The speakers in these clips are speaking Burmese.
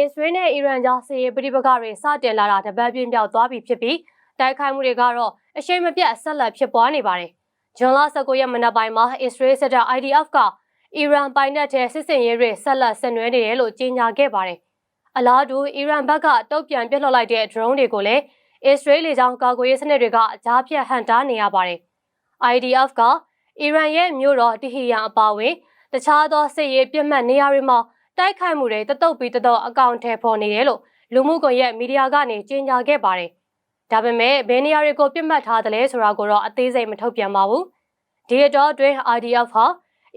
အစ္စရေးနဲ့အီရန်ကြားစစ်ရေးပဋိပက္ခတွေစတင်လာတာတပတ်ပြင်းပြောက်သွားပြီဖြစ်ပြီးတိုက်ခိုက်မှုတွေကတော့အရှိန်မပြတ်ဆက်လက်ဖြစ်ပွားနေပါတယ်။ဂျွန်လ19ရက်မနက်ပိုင်းမှာအစ္စရေးစစ်တပ် IDF ကအီရန်ပိုင်နက်တဲ့စစ်စင်ရေးတွေဆက်လက်ဆင်နွှဲနေတယ်လို့ကြေညာခဲ့ပါတယ်။အလားတူအီရန်ဘက်ကတုတ်ပြန်ပြစ်လွှတ်လိုက်တဲ့ drone တွေကိုလည်းအစ္စရေးလေကြောင်းကာကွယ်ရေးစနစ်တွေကကြားဖြတ်ဟန်တားနေရပါတယ်။ IDF ကအီရန်ရဲ့မြို့တော်တီဟီယန်အပါအဝင်တခြားသောစစ်ရေးပြစ်မှတ်နေရာတွေမှာ တိုက်ခိုက်မှုတွေတတုပ်ပြီးတတော့အကောင့်ထဲပေါ်နေတယ်လို့လူမှုကွန်ရက်မီဒီယာကနေကြေညာခဲ့ပါတယ်။ဒါပေမဲ့ဘယ်နေရာတွေကိုပြစ်မှတ်ထားသလဲဆိုတာကိုတော့အသေးစိတ်မထုတ်ပြန်ပါဘူး။ဒီတော့တွင် IDF ဟာ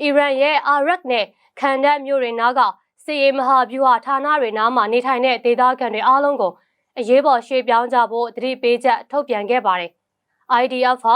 အီရန်ရဲ့အာရက်နဲ့ခံဒတ်မြို့တွေနားကစစ်ရေးမဟာဗျူဟာဌာနတွေနားမှာနေထိုင်တဲ့ဒေသခံတွေအားလုံးကိုအရေးပေါ်ရွှေ့ပြောင်းကြဖို့သတိပေးချက်ထုတ်ပြန်ခဲ့ပါတယ်။ IDF ဟာ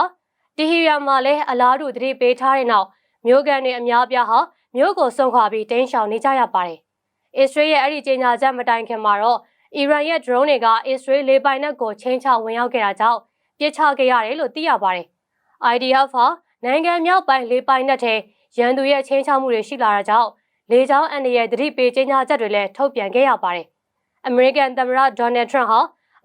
တီဟီရန်မှာလည်းအလားတူသတိပေးထားတဲ့နောက်မြို့ကန်တွေအများပြားဟာ မြို့ကိုဆုံးခွာပြီးတင်းရှောင်နေကြရပါတယ်။အစ္စရေးရဲ့အဲ့ဒီကြေညာချက်မတိုင်ခင်မှာတော့အီရန်ရဲ့ drone တွေကအစ္စရေးလေပိုင်နက်ကိုချင်းချဝင်ရောက်ခဲ့တာကြောင့်ပြစ်ချခဲ့ရတယ်လို့သိရပါတယ်။ IDF ဟာနိုင်ငံမြောက်ပိုင်းလေပိုင်နက်ထဲရန်သူရဲ့ချင်းချမှုတွေရှိလာတာကြောင့်လေကြောင်းအန်ဒီရဲ့သတိပေးကြေညာချက်တွေလည်းထုတ်ပြန်ခဲ့ရပါတယ်။အမေရိကန်သမ္မတဒေါ်နယ်ထရန့်ဟာ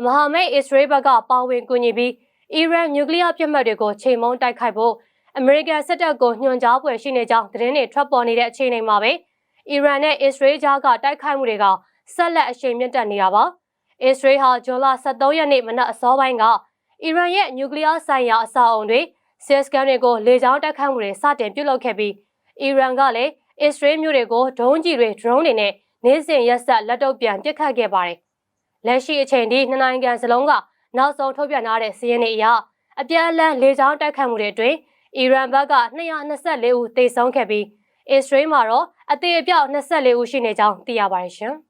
မဟာမိတ်အစ္စရေးဘက်ကပါဝင်ကူညီပြီးအီရန်နျူကလ িয়ার ပြစ်မှတ်တွေကိုချိန်မုံတိုက်ခိုက်ဖို့ အမေရိကန်စစ်တပ်ကိုညွှန်ကြားဖွယ်ရှိနေကြောင်းသတင်းတွေထွက်ပေါ်နေတဲ့အခြေအနေမှာပဲအီရန်နဲ့အစ္စရေးကြားကတိုက်ခိုက်မှုတွေကဆက်လက်အရှိန်မြင့်တက်နေတာပါ။အစ္စရေးဟာဇွန်လ23ရက်နေ့မနက်အစောပိုင်းကအီရန်ရဲ့နျူကလ িয়ার ဆိုင်ရာအဆောက်အုံတွေစစ်စကန်တွေကိုလေကြောင်းတိုက်ခိုက်မှုတွေစတင်ပြုလုပ်ခဲ့ပြီးအီရန်ကလည်းအစ္စရေးမြို့တွေကိုဒုံးကျည်တွေဒရုန်းတွေနဲ့နေ့စဉ်ရက်ဆက်လက်တုပ်ပြန်ပစ်ခတ်ခဲ့ပါတယ်။လက်ရှိအချိန်ထိနှစ်နိုင်ငံစလုံးကနောက်ဆုံးထုတ်ပြန်ထားတဲ့စီးရင်တွေအရအပြန်အလှန်လေကြောင်းတိုက်ခိုက်မှုတွေအတွင်း အီရန်ဘက်က224ဦးသေဆုံးခဲ့ပြီးအစ္စရေးမှာတော့အသေးအပြောက်24ဦးရှိနေကြောင်းသိရပါတယ်ရှင်။